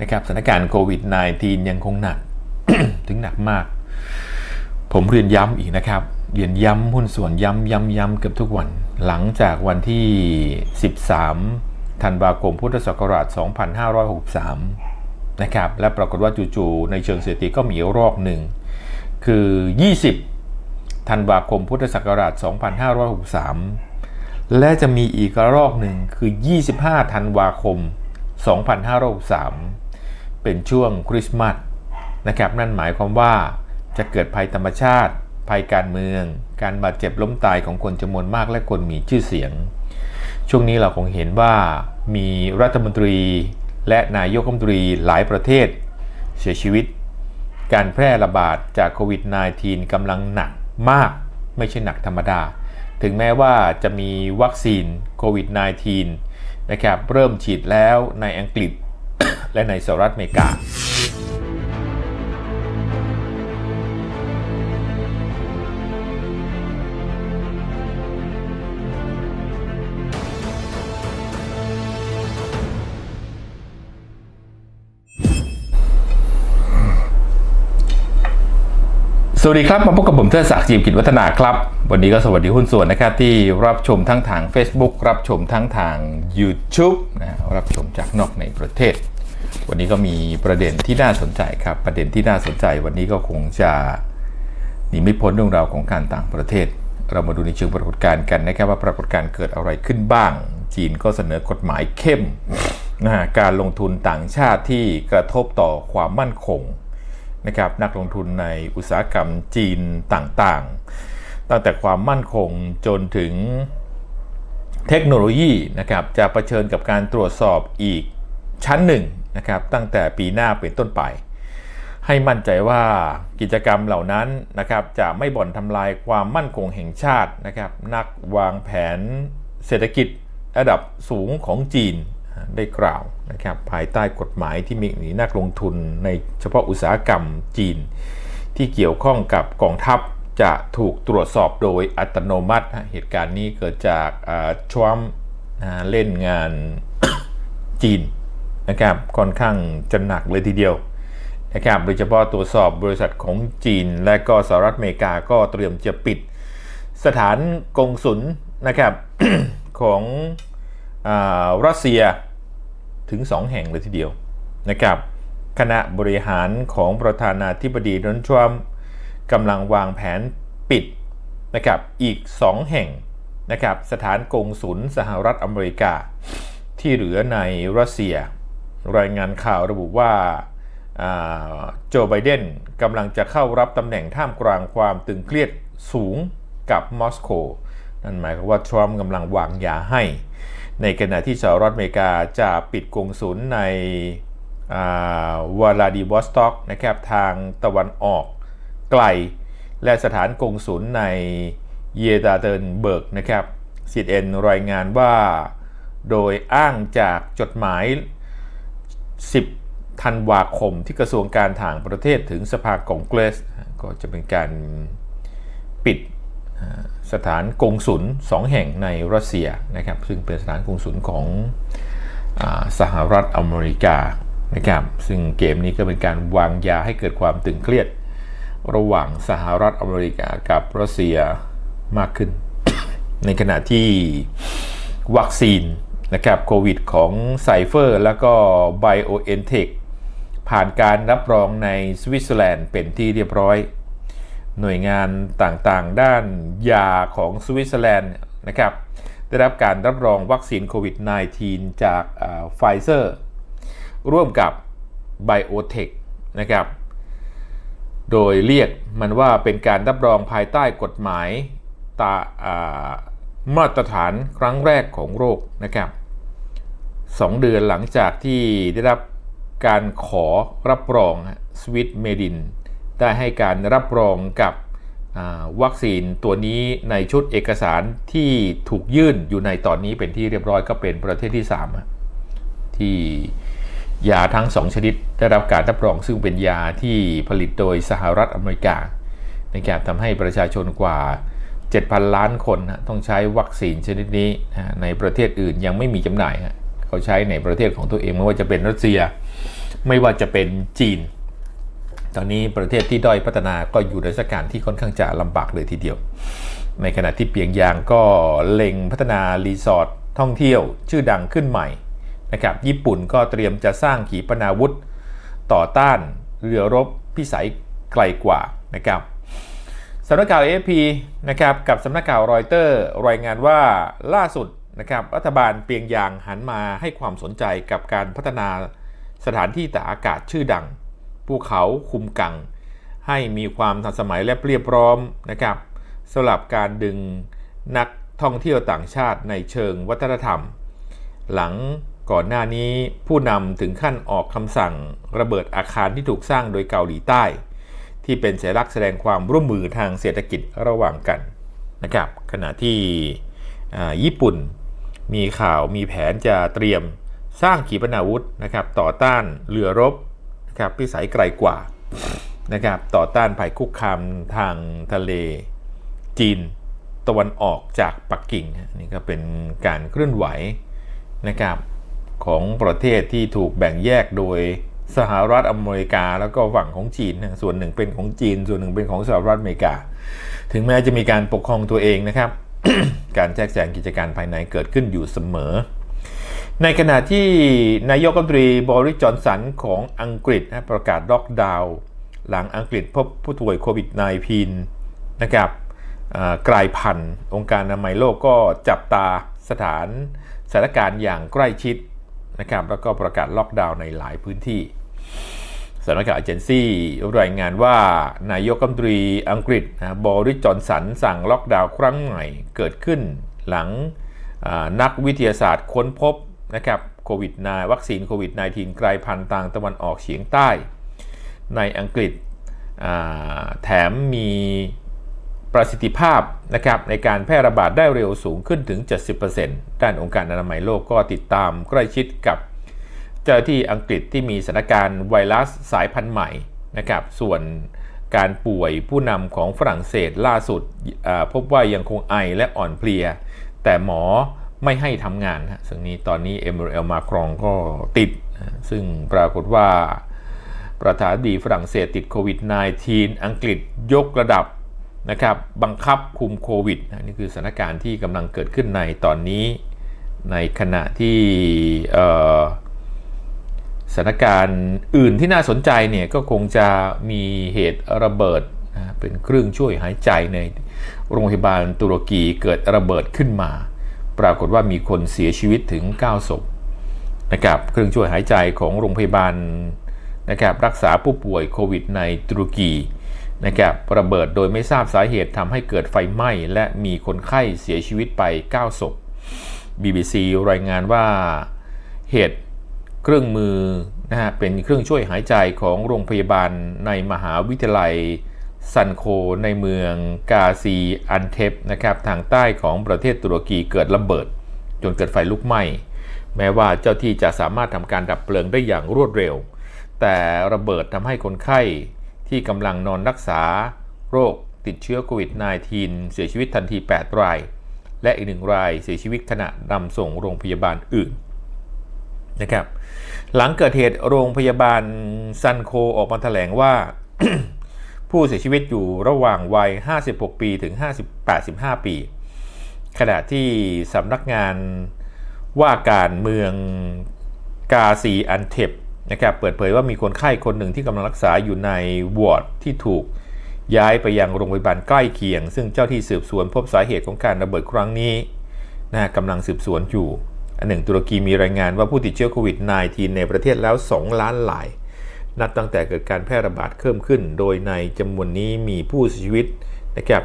นะครับสถานการณ์โควิด -19 ยังคงหนัก ถึงหนักมาก ผมเรียนย้ำอีกนะครับ เรียนย้ำหุ้นส่วนย้ำย้ำย้ำเกือบทุกวัน หลังจากวันที่ 13 ธันวาคมพุทธศักราช 2563 นะครับ และปรากฏว่าจู่ๆในเชิงเศรษฐกิก็มีรอบหนึ่ง คือ 20 ธันวาคมพุทธศักราช 2563 และจะมีอีกรอกหนึ่งคือ 25 ธันวาคม2563 เป็นช่วงคริสต์มาสนะครับนั่นหมายความว่าจะเกิดภัยธรรมชาติ ภัยการเมือง การบาดเจ็บล้มตายของคนจำนวนมากและคนมีชื่อเสียง ช่วงนี้เราคงเห็นว่ามีรัฐมนตรีและนายกรัฐมนตรีหลายประเทศ เสียชีวิต การแพร่ระบาดจากโควิด -19 กำลังหนักมากไม่ใช่หนักธรรมดา ถึงแม้ว่าจะมีวัคซีนโควิด -19 นะครับเริ่มฉีดแล้วในอังกฤษ และในสหรัฐอเมริกา สวัสดีครับ มาพบกับผมเทอศักดิ์จีมกิจวัฒนาครับ วันนี้ก็สวัสดีหุ้นส่วนนะครับที่รับชมทั้งทาง Facebook รับชมทั้งทาง YouTube นะรับชมจากนอกในประเทศ วันนี้ก็มีประเด็นที่น่าสนใจครับ ประเด็นที่น่าสนใจวันนี้ก็คงจะหนีไม่พ้นเรื่องราวของการต่างประเทศ เรามาดูในเชิงปรากฏการณ์กันนะครับว่าปรากฏการณ์เกิดอะไรขึ้นบ้าง จีนก็เสนอกฎหมายเข้มนะการลงทุนต่างชาติที่กระทบต่อความมั่นคง นะครับนักลงทุนในอุตสาหกรรมจีนต่างๆ ตั้งแต่ความมั่นคงจนถึงเทคโนโลยีนะครับจะะเผชิญกับการตรวจสอบอีกชั้นหนึ่งนะครับตั้งแต่ปีหน้าเป็นต้นไป ให้มั่นใจว่ากิจกรรมเหล่านั้นนะครับจะไม่บ่อนทำลายความมั่นคงแห่งชาตินะครับนักวางแผนเศรษฐกิจระดับสูงของจีน ได้กล่าวนะครับภายใต้กฎหมายที่มีนักลงทุนในเฉพาะอุตสาหกรรมจีน ที่เกี่ยวข้องกับกองทัพจะถูกตรวจสอบโดยอัตโนมัติ เหตุการณ์นี้เกิดจากทรัมเล่นงานจีนนะครับค่อนข้างจะหนักเลยทีเดียวนะครับโดยเฉพาะตรวจสอบบริษัทของจีน และก็สหรัฐอเมริกาก็เตรียมจะปิดสถานกงสุลนะครับของรัสเซีย ถึง 2 แห่งเลยทีเดียวนะครับคณะบริหารของประธานาธิบดีโดนัลด์ทรัมป์กำลังวางแผนปิดนะครับอีก 2 แห่งนะครับสถานกงศุลสหรัฐอเมริกา ที่เหลือในรัสเซีย รายงานข่าวระบุว่าโจไบเดนกำลังจะเข้ารับตำแหน่งท่ามกลางความตึงเครียดสูงกับมอสโกนั่นหมายความว่าทรัมป์กำลังวางยาให้ ในขณะที่สหรัฐอเมริกาจะปิดกงสุลในวลาดิวอสต็อกนะครับทางตะวันออกไกล และสถานกงสุลในเยดาเตินเบิร์กนะครับซีเอ็นรายงานว่า โดยอ้างจากจดหมาย 10 ธันวาคมที่กระทรวงการต่างประเทศถึงสภากองเกรส ก็จะเป็นการปิด สถานกงศุลสองแห่งในรัสเซียนะครับซึ่งเป็นสถานกงศุลของอสหรัฐอเมริกานะครับซึ่งเกมนี้ก็เป็นการวางยาให้เกิดความตึงเครียด ระหว่างสหรัฐอเมริกากับรัสเซียมากขึ้น ในขณะที่วัคซีนนะครับโควิดของไซเฟอร์แล้วก็ BioNTech ผ่านการรับรองในสวิตเซอร์แลนด์เป็นที่เรียบร้อย หน่วยงานต่างๆ ด้านยาของสวิตเซอร์แลนด์นะครับได้รับการรับรองวัคซีนโควิด -19 จากไฟเซอร์ร่วมกับ BioTech นะครับ โดยเรียกมันว่าเป็นการรับรองภายใต้กฎหมายตามาตรฐานครั้งแรกของโรคนะครับสองเดือนหลังจากที่ได้รับการขอรับรองสวิตเมดิน ได้ให้การรับรองกับวัคซีนตัวนี้ในชุดเอกสารที่ถูกยื่นอยู่ในตอนนี้เป็นที่เรียบร้อยก็เป็นประเทศที่ 3 ที่ยาทั้ง 2 ชนิดได้รับการรับรองซึ่งเป็นยาที่ผลิตโดยสหรัฐอเมริกา ในการทำให้ประชาชนกว่า 7,000 ล้านคนต้องใช้วัคซีนชนิดนี้ในประเทศอื่นยังไม่มีจำหน่ายเขาใช้ในประเทศของตัวเองไม่ว่าจะเป็นรัสเซีย ไม่ว่าจะเป็นจีน ตอนนี้ประเทศที่ด้อยพัฒนาก็อยู่ในสถานการณ์ที่ค่อนข้างจะลำบากเลยทีเดียว ในขณะที่เปียงยางก็เล็งพัฒนารีสอร์ทท่องเที่ยวชื่อดังขึ้นใหม่นะครับญี่ปุ่นก็เตรียมจะสร้างขีปนาวุธ ต่อต้านเรือรบพิสัยไกลกว่านะครับสำนักข่าว AFP นะครับกับสำนักข่าวรอยเตอร์รายงานว่าล่าสุดนะครับรัฐบาลเปียงยางหันมาให้ความสนใจกับการพัฒนาสถานที่ตากอากาศชื่อดัง ภูเขาคุมกัง ให้มีความทันสมัยและเรียบพร้อมนะครับสำหรับการดึงนักท่องเที่ยวต่างชาติในเชิงวัฒนธรรม หลังก่อนหน้านี้ผู้นำถึงขั้นออกคำสั่งระเบิดอาคารที่ถูกสร้างโดยเกาหลีใต้ ที่เป็นสัญลักษณ์แสดงความร่วมมือทางเศรษฐกิจระหว่างกันนะครับขณะที่ญี่ปุ่นมีข่าวมีแผนจะเตรียมสร้างขีปนาวุธนะครับต่อต้านเรือรบ ครับพิสัยไกลกว่านะครับต่อต้านภัยคุกคามทางทะเลจีนตะวันออกจากปักกิ่งนี่ก็เป็นการเคลื่อนไหวนะครับของประเทศที่ถูกแบ่งแยกโดยสหรัฐอเมริกาแล้วก็ฝั่งของจีน ส่วนหนึ่งเป็นของจีน ส่วนหนึ่งเป็นของสหรัฐอเมริกา ถึงแม้จะมีการปกครองตัวเองนะครับ การแจกแจงกิจการภายในเกิดขึ้นอยู่เสมอ ในขณะที่นายกรัฐมนตรีบริจอนสันของอังกฤษประกาศล็อกดาวน์หลังอังกฤษพบผู้ป่วยโควิด -19 นะครับกลายพันธุ์ องค์การอนามัยโลกก็จับตาสถานสถานการณ์อย่างใกล้ชิดนะครับแล้วก็ประกาศล็อกดาวน์ในหลายพื้นที่สำนักข่าวเอเจนซี่รายงานว่านายกรัฐมนตรีอังกฤษบริจอนสันสั่งล็อกดาวน์ครั้งใหม่เกิดขึ้นหลังนักวิทยาศาสตร์ค้นพบ นะครับโควิด9วัคซีนโควิด -19 กลายพันธุ์ต่างตะวันออกเฉียงใต้ ในอังกฤษแถมมีประสิทธิภาพนะครับในการแพร่ระบาดได้เร็วสูงขึ้นถึง 70%ด้านองค์การอนามัยโลกก็ติดตามใกล้ชิดกับ เจ้าที่อังกฤษที่มีสถานการณ์ไวรัสสายพันธุ์ใหม่นะครับส่วนการป่วยผู้นำของฝรั่งเศสล่าสุดพบว่ายังคงไอและอ่อนเพลีย แต่หมอ ไม่ให้ทำงานซึ่งนี้ตอนนี้เอมเอลมาครองก็ติด ซึ่งปรากฏว่าประธานาธิบดีฝรั่งเศสติดโควิด -19 อังกฤษยกระดับนะครับบังคับคุมโควิดนี่คือสถานการณ์ที่กำลังเกิดขึ้นในตอนนี้ ในขณะที่สถานการณ์อื่นที่น่าสนใจเนี่ยก็คงจะมีเหตุระเบิดเป็นเครื่องช่วยหายใจในโรงพยาบาลตุรกีเกิดระเบิดขึ้นมา ปรากฏว่ามีคนเสียชีวิตถึง 9 ศพนะครับเครื่องช่วยหายใจของโรงพยาบาลนะครับรักษาผู้ป่วยโควิดในตุรกีนะครับระเบิดโดยไม่ทราบสาเหตุทำให้เกิดไฟไหม้ และมีคนไข้เสียชีวิตไป 9 ศพ BBC รายงานว่าเหตุเครื่องมือนะฮะเป็นเครื่องช่วยหายใจของโรงพยาบาลในมหาวิทยาลัย ซันโคในเมืองกาซีอันเทปนะครับทางใต้ของประเทศตุรกีเกิดระเบิด จนเกิดไฟลุกไหม้ แม้ว่าเจ้าที่จะสามารถทำการดับเพลิงได้อย่างรวดเร็ว แต่ระเบิดทำให้คนไข้ที่กำลังนอนรักษา โรคติดเชื้อโควิด -19 เสียชีวิตทันที 8 ราย และอีกหนึ่งรายเสียชีวิตขณะนำส่งโรงพยาบาลอื่นนะครับหลังเกิดเหตุโรงพยาบาลซันโคออกมาแถลงว่า ผู้เสียชีวิตอยู่ระหว่างวัย 56 ปีถึง585 ปี ขณะที่สำนักงานว่าการเมืองกาซีอันเทปนะครับเปิดเผยว่ามีคนไข้คนหนึ่งที่กำลังรักษาอยู่ในวอร์ดที่ถูกย้ายไปยังโรงพยาบาลใกล้เคียง ซึ่งเจ้าที่สืบสวนพบสาเหตุของการระเบิดครั้งนี้นะกำลังสืบสวนอยู่ อันหนึ่งตุรกีมีรายงานว่าผู้ติดเชื้อโควิด -19 ในประเทศแล้ว 2 ล้านหลาย นับตั้งแต่เกิดการแพร่ระบาดเพิ่มขึ้น โดยในจำนวนนี้มีผู้เสียชีวิตนะครับ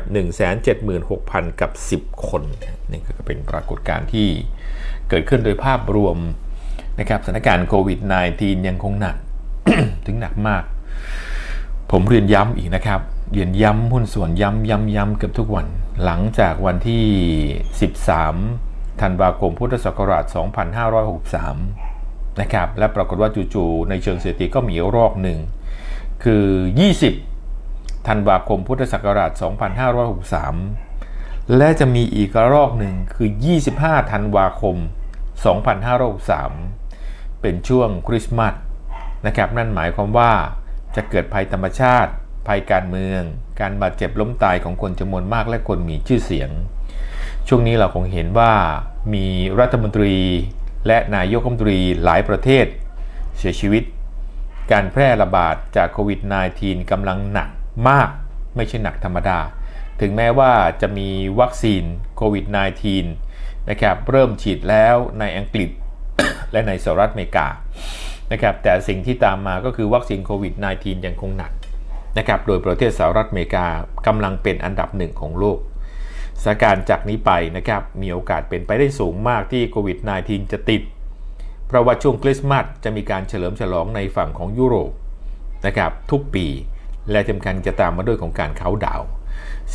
176,000 กับ 10 คน นี่ก็เป็นปรากฏการณ์ที่เกิดขึ้นโดยภาพรวมนะครับสถานการณ์โควิด -19 ยังคงหนัก ถึงหนักมาก ผมเรียนย้ำอีกนะครับ เรียนย้ำหุ้นส่วนย้ำย้ำย้ำเกือบทุกวัน หลังจากวันที่ 13 ธันวาคมพุทธศักราช 2563 นะครับและปรากฏว่าจู่ๆในเชิงเศรษฐกิจก็มีรอกหนึ่ง คือ 20 ธันวาคมพุทธศักราช 2563 และจะมีอีกรอกหนึ่งคือ 25 ธันวาคม 2563 เป็นช่วงคริสต์มาสนะครับนั่นหมายความว่าจะเกิดภัยธรรมชาติ ภัยการเมือง การบาดเจ็บล้มตายของคนจำนวนมากและคนมีชื่อเสียง ช่วงนี้เราคงเห็นว่ามีรัฐมนตรี และนายกรัฐมนตรีหลายประเทศ เสียชีวิต การแพร่ระบาดจากโควิด -19 กำลังหนักมากไม่ใช่หนักธรรมดา ถึงแม้ว่าจะมีวัคซีนโควิด -19 นะครับเริ่มฉีดแล้วในอังกฤษและในสหรัฐอเมริกานะครับแต่สิ่งที่ตามมาก็คือวัคซีนโควิด -19 ยังคงหนักนะครับโดยประเทศสหรัฐอเมริกากำลังเป็นอันดับหนึ่งของโลก สถานการณ์จากนี้ไปนะครับมีโอกาสเป็นไปได้สูงมากที่โควิด -19 จะติด เพราะว่าช่วงคริสต์มาสจะมีการเฉลิมฉลองในฝั่งของยุโรปนะครับทุกปีและที่สำคัญจะตามมาด้วยของการเขาดาว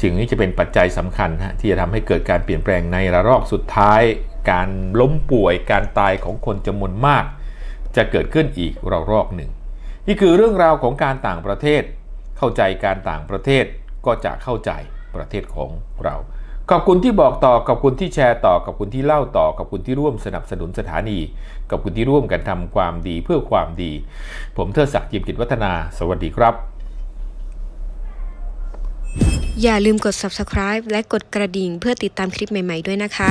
สิ่งนี้จะเป็นปัจจัยสำคัญฮะที่จะทำให้เกิดการเปลี่ยนแปลงในระลอกสุดท้าย การล้มป่วยการตายของคนจำนวนมาก จะเกิดขึ้นอีกระลอกหนึ่ง นี่คือเรื่องราวของการต่างประเทศ เข้าใจการต่างประเทศก็จะเข้าใจประเทศของเรา ขอบคุณที่บอกต่อ ขอบคุณที่แชร์ต่อ ขอบคุณที่เล่าต่อ ขอบคุณที่ร่วมสนับสนุนสถานี ขอบคุณที่ร่วมกันทำความดีเพื่อความดี ผมเทอศักดิ์จิมกิจวัฒนา สวัสดีครับ อย่าลืมกด subscribe และกดกระดิ่งเพื่อติดตามคลิปใหม่ ๆ ด้วยนะคะ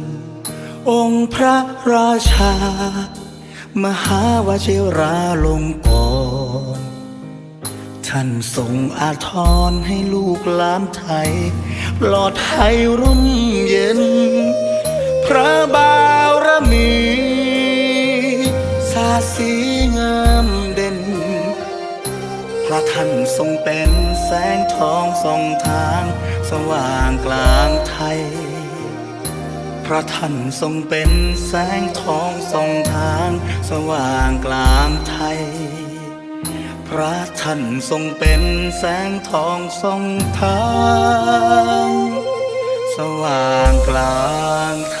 องค์พระราชา มหาวชิราลงกรท่านทรงอาทรให้ลูกหลานไทย ปลอดภัยร่มเย็น พระบารมีสาสีงามเด่น พระท่านทรงเป็นแสงทองส่องทาง สว่างกลางไทย พระท่านทรงเป็นแสงทองส่องทาง สว่างกลางไทย พระท่านทรงเป็นแสงทองส่องทาง สว่างกลางไทย